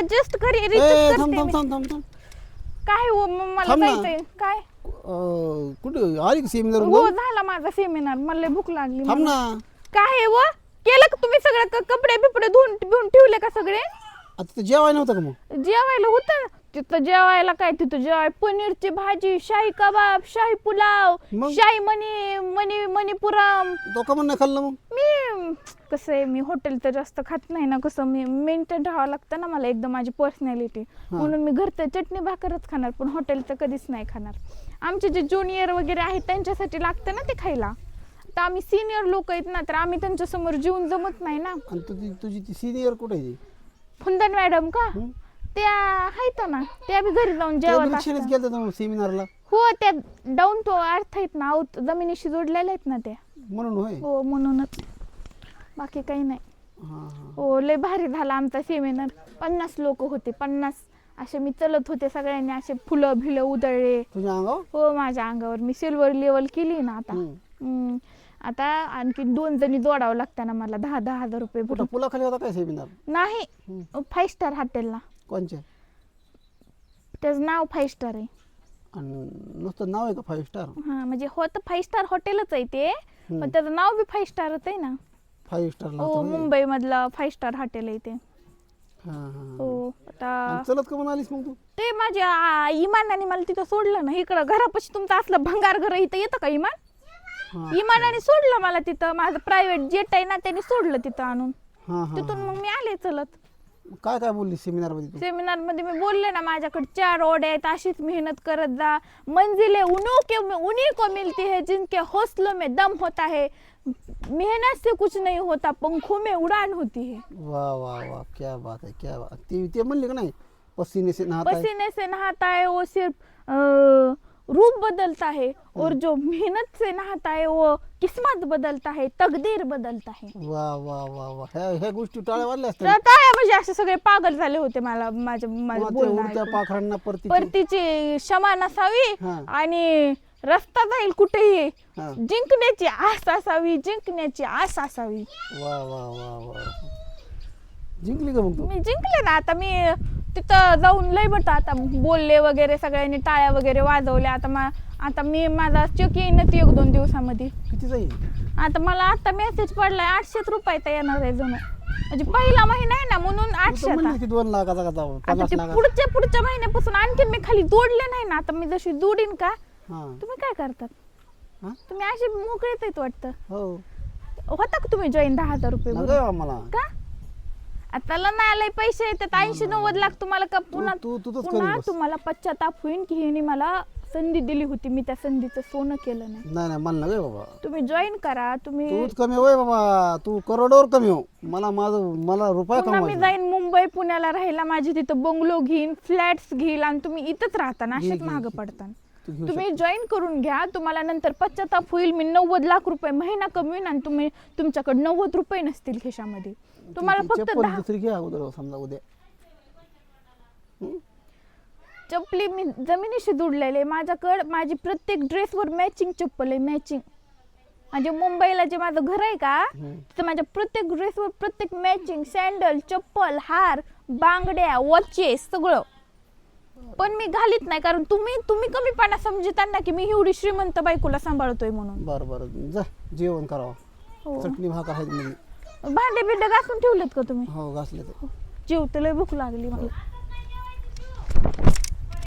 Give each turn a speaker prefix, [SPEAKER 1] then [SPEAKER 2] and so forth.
[SPEAKER 1] आता जस्ट घरी
[SPEAKER 2] ए
[SPEAKER 1] रिचार्ज
[SPEAKER 2] थांब
[SPEAKER 1] करते
[SPEAKER 2] थांब
[SPEAKER 1] मी.
[SPEAKER 2] थांब थांब थांब.
[SPEAKER 1] काय हो मला
[SPEAKER 2] थांब ना.
[SPEAKER 1] जायचंय. काय?
[SPEAKER 2] अं, कुठे? आली सेमिनार
[SPEAKER 1] हो झाला माझा सेमिनार मला लय भूक लागली
[SPEAKER 2] थांब. ना.
[SPEAKER 1] काय आहे व? केलं का तुम्ही सगळं? क- कपडे बिपडे धुवून धुवून ठेवले का सगळे?
[SPEAKER 2] आता जेवाय नव्हतं का मग?
[SPEAKER 1] जेवायला होतं. ना तिथं जेवायला काय? तिथं जेवाय पनीरची भाजी शाही कबाब शाही पुलाव
[SPEAKER 2] मग?
[SPEAKER 1] शाही मनी मनी मणिपुरम.
[SPEAKER 2] नाही खाल्लं मग?
[SPEAKER 1] मी कसं आहे मी हॉटेल तर जास्त खात नाही ना कसं मी मेंटेन राहावं लागतं ना मला एकदम माझी पर्सनॅलिटी म्हणून मी घरचं चटणी भाकरच खाणार पण हॉटेलचं कधीच नाही खाणार. आमचे जे ज्युनियर वगैरे आहेत त्यांच्यासाठी लागतं ना ते खायला. तर आम्ही सिनियर लोक आहेत ना तर आम्ही त्यांच्यासमोर जेवून जमत नाही ना.
[SPEAKER 2] आणि तुझी तुझी ती सिनियर कुठे आहे ती?
[SPEAKER 1] फुंदन मॅडम का?
[SPEAKER 2] हं?
[SPEAKER 1] त्या आहेत ना त्या बी घरी जाऊन जेवत असतात.
[SPEAKER 2] गेलता सेमिनारला?
[SPEAKER 1] हो त्या डाऊन तो अर्थ आहेत ना आऊत जमिनीशी जोडलेल्या आहेत ना त्या.
[SPEAKER 2] म्हणून होय?
[SPEAKER 1] हो म्हणूनच. बाकी काही नाही.
[SPEAKER 2] हा हा.
[SPEAKER 1] हो लय भारी झाला आमचा सेमिनार पन्नास लोक होते पन्नास. असे मी चलत होते सगळ्यांनी असे फुलं भिलं उधळले.
[SPEAKER 2] तुझ्या अंगावर?
[SPEAKER 1] हो माझ्या अंगावर. मी सिल्वर लेवल केली ना आता. हम्म. आता आणखी दोन जणी जोडावं लागतं ना मला दहा दहा हजार रुपये
[SPEAKER 2] कुठं
[SPEAKER 1] भरून.
[SPEAKER 2] पुलाखाली होता काय सेमिनार
[SPEAKER 1] नाही. फाईव्ह स्टार हॉटेलला
[SPEAKER 2] कोणच्या
[SPEAKER 1] त्याचं नाव फाईव्ह स्टार आहे.
[SPEAKER 2] आणि नुसतं नाव आहे का फाईव्ह स्टार
[SPEAKER 1] हा म्हणजे होतं फाईव्ह स्टार हॉटेलच आहे ते. पण त्याचं नाव बी फाईव्ह स्टारच आहे ना.
[SPEAKER 2] फाईव्ह स्टार
[SPEAKER 1] हो मुंबई मधलं फाईव्ह स्टार हॉटेल आहे ते.
[SPEAKER 2] हा हा
[SPEAKER 1] हो. आता
[SPEAKER 2] चलत का म्हणून आलीस मग तू?
[SPEAKER 1] ते माझ्या आ, इमानाने मला तिथं सोडलं ना इकडं घरापाशी तुमचं असलं भंगार घर इथं येतं का इमान?
[SPEAKER 2] हा.
[SPEAKER 1] इमानाने सोडलं मला तिथं. माझं प्रायव्हेट जेट आहे ना त्यांनी सोडलं तिथं आणून.
[SPEAKER 2] हा हा
[SPEAKER 1] तिथून मग मी आले चलत.
[SPEAKER 2] काय काय बोलली सेमिनारमध्ये तू?
[SPEAKER 1] सेमिनारमध्ये मी बोलले ना माझ्याकडे चार ओढे आहेत अशीच मेहनत करत जा. मंजिले उन्हों के उन्हीं को मिलती है जिनके हौसलों में दम होता है. मेहनत से कुछ नहीं होता पंखों में उड़ान होती है.
[SPEAKER 2] वाह वाह वाह क्या बात है क्या बात. ते ते म्हणले का नाही? पसीने से नहाता है
[SPEAKER 1] पसीने से नहाता है वो सिर्फ अ, रूप बदलता है और जो मेहनत से नहाता है वो किस्मत बदलता है तकदीर बदलता है
[SPEAKER 2] वाह वाह वाह वाह ह्या ह्या गोष्टी टाळ्या वाढल्या
[SPEAKER 1] तर
[SPEAKER 2] असतात
[SPEAKER 1] काय म्हणजे असे सगळे पागल झाले होते मला माझ्या माझं
[SPEAKER 2] मग ते
[SPEAKER 1] बोलणं
[SPEAKER 2] उडत्या
[SPEAKER 1] ऐकून.
[SPEAKER 2] पाखरांना परती
[SPEAKER 1] परतीची क्षमा नसावी
[SPEAKER 2] हा.
[SPEAKER 1] आणि रस्ता जाईल कुठेही.
[SPEAKER 2] हा.
[SPEAKER 1] जिंकण्याची आस असावी जिंकण्याची आस असावी.
[SPEAKER 2] वाह वाह वाह वाह जिंकली का मग तू?
[SPEAKER 1] मी जिंकले ना आता मी तिथं जाऊन लय बट आता बोलले वगैरे सगळ्यांनी टाळ्या वगैरे वाजवल्या. आता मा आता मी माझा चेक येईन एक दोन दिवसामध्ये.
[SPEAKER 2] किती जाईल?
[SPEAKER 1] आता मला आता मेसेज पडलाय आठशेच रुपयाचा येणार आहे जणू म्हणजे पहिला महिना आहे ना म्हणून
[SPEAKER 2] तू तर
[SPEAKER 1] आठशे
[SPEAKER 2] की दोन लाखाचा का जाऊ
[SPEAKER 1] आता
[SPEAKER 2] पन्नास
[SPEAKER 1] ते
[SPEAKER 2] लाखाचा.
[SPEAKER 1] पुढच्या पुढच्या महिन्यापासून आणखीन मी खाली जोडले नाही ना आता मी जशी जोडीन का
[SPEAKER 2] हा.
[SPEAKER 1] तुम्ही काय करतात?
[SPEAKER 2] हा?
[SPEAKER 1] तुम्ही असे मोकळेच आहेत वाटतं.
[SPEAKER 2] हो.
[SPEAKER 1] होता का तुम्ही जॉईन दहा हजार रुपये
[SPEAKER 2] नका
[SPEAKER 1] का? आता नाही आलंय पैसे येतात. ऐंशी नव्वद लाख तुम्हाला का पुन्हा
[SPEAKER 2] तू- तू तूच
[SPEAKER 1] पुन्हा
[SPEAKER 2] बस.
[SPEAKER 1] तुम्हाला पश्चाताप होईल की हिने मला संधी दिली होती. मी त्या संधीचं सोनं केलं नाही.
[SPEAKER 2] नाही नाही मला बाबा.
[SPEAKER 1] तुम्ही जॉईन करा. तुम्ही
[SPEAKER 2] तूच कमी होय बाबा. तू करोडवर कमी हो. मला माझं मला रुपया
[SPEAKER 1] पुन्हा मी
[SPEAKER 2] कमवायचा.
[SPEAKER 1] जाईन मुंबई पुण्याला राहायला. माझी तिथं बंगलो घेईन फ्लॅट्स घेईल आणि तुम्ही इथंच राहता ना
[SPEAKER 2] घे,
[SPEAKER 1] असेच
[SPEAKER 2] घे,
[SPEAKER 1] मागं
[SPEAKER 2] घे.
[SPEAKER 1] पडता
[SPEAKER 2] घेऊ
[SPEAKER 1] तुम्ही जॉईन करून घ्या. तुम्हाला नंतर पश्चाताप होईल. मी नव्वद लाख रुपये महिना कमवीन आणि तुम्ही तुमच्याकडे नव्वद रुपये नसतील खिशामध्ये. तुम्हाला फक्त दहा
[SPEAKER 2] दुसरी घ्या अगोदर समजा उद्या.
[SPEAKER 1] चप्पली मी जमिनीशी दुडलेले माझ्याकडे माझी प्रत्येक ड्रेसवर मॅचिंग चप्पल आहे मॅचिंग म्हणजे मुंबईला जे माझं घर आहे का
[SPEAKER 2] हम्म.
[SPEAKER 1] तिथं माझ्या प्रत्येक ड्रेसवर प्रत्येक मॅचिंग सँडल चप्पल हार बांगड्या वॉचेस सगळं. पण मी घालीत नाही कारण तुम्ही तुम्ही कमीपणा समजताना की मी एवढी श्रीमंत बायकोला सांभाळतोय म्हणून.
[SPEAKER 2] बरं बरं. जा जेवण करावं.
[SPEAKER 1] हो.
[SPEAKER 2] चटणी भाकर आहे
[SPEAKER 1] भांडे बिंडे घासून ठेवलेत का तुम्ही?
[SPEAKER 2] हो घासले ते
[SPEAKER 1] जेवतेला भूक लागली मला. हो.